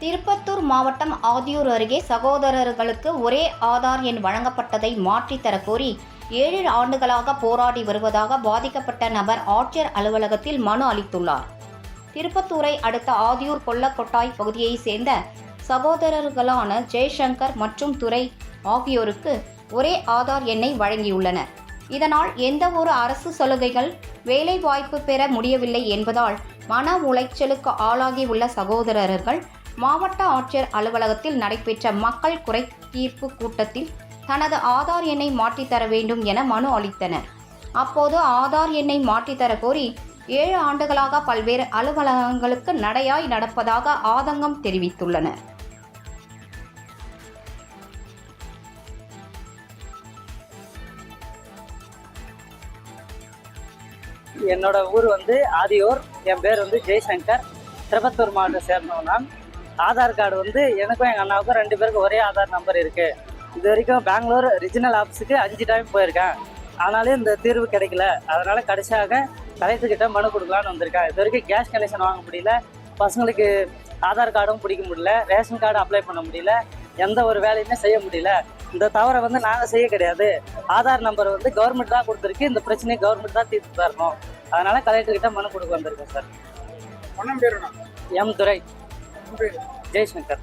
திருப்பத்தூர் மாவட்டம் ஆதியூர் அருகே சகோதரர்களுக்கு ஒரே ஆதார் எண் வழங்கப்பட்டதை மாற்றித் கோரி ஏழு ஆண்டுகளாக போராடி வருவதாக பாதிக்கப்பட்ட நபர் ஆட்சியர் அலுவலகத்தில் மனு அளித்துள்ளார். திருப்பத்தூரை அடுத்த ஆதியூர் கொல்லக்கொட்டாய் பகுதியைச் சேர்ந்த சகோதரர்களான ஜெய்சங்கர் மற்றும் துரை ஆகியோருக்கு ஒரே ஆதார் எண்ணை வழங்கியுள்ளனர். இதனால் எந்த ஒரு அரசு சலுகைகள் வேலை வாய்ப்பு பெற முடியவில்லை என்பதால் மன உளைச்சலுக்கு ஆளாகி உள்ள சகோதரர்கள் மாவட்ட ஆட்சியர் அலுவலகத்தில் நடைபெற்ற மக்கள் குறை தீர்ப்பு கூட்டத்தில் தனது ஆதார் எண்ணை மாற்றித் தர வேண்டும் என மனு அளித்தனர். அப்போது ஆதார் எண்ணை மாற்றித்தர கோரி ஏழு ஆண்டுகளாக பல்வேறு அலுவலகங்களுக்கு நடையாய் நடப்பதாக ஆதங்கம் தெரிவித்துள்ளனர். என்னோட ஊர் வந்து ஆதியூர் என் பேர் வந்து ஜெய்சங்கர். திருப்பத்தூர் மாவட்டம் சேர்ந்தவன் நான். ஆதார் கார்டு வந்து எனக்கும் எங்கள் அண்ணாவுக்கும் ரெண்டு பேருக்கும் ஒரே ஆதார் நம்பர் இருக்கு. இது வரைக்கும் பெங்களூர் ரிஜினல் ஆஃபீஸுக்கு அஞ்சு டைம் போயிருக்கேன். ஆனாலும் இந்த தீர்வு கிடைக்கல. அதனால கடைசியாக கலெக்டர் கிட்ட மனு கொடுக்கலான்னு வந்திருக்கேன். இது வரைக்கும் கேஸ் கனெக்ஷன் வாங்க முடியல. பசங்களுக்கு ஆதார் கார்டும் பிடிக்க முடியல. ரேஷன் கார்டு அப்ளை பண்ண முடியல. எந்த ஒரு வேலையுமே செய்ய முடியல. இந்த தவறை வந்து நாங்கள் செய்ய கிடையாது. ஆதார் நம்பர் வந்து கவர்மெண்ட் தான் கொடுத்துருக்கு. இந்த பிரச்சனையை கவர்மெண்ட் தான் தீர்த்து தரணும். அதனால கலெக்டர் கிட்ட மனு கொடுக்க வந்திருக்கேன் சார் எம் துரை. உன் பேரு ஜெய்சங்கர்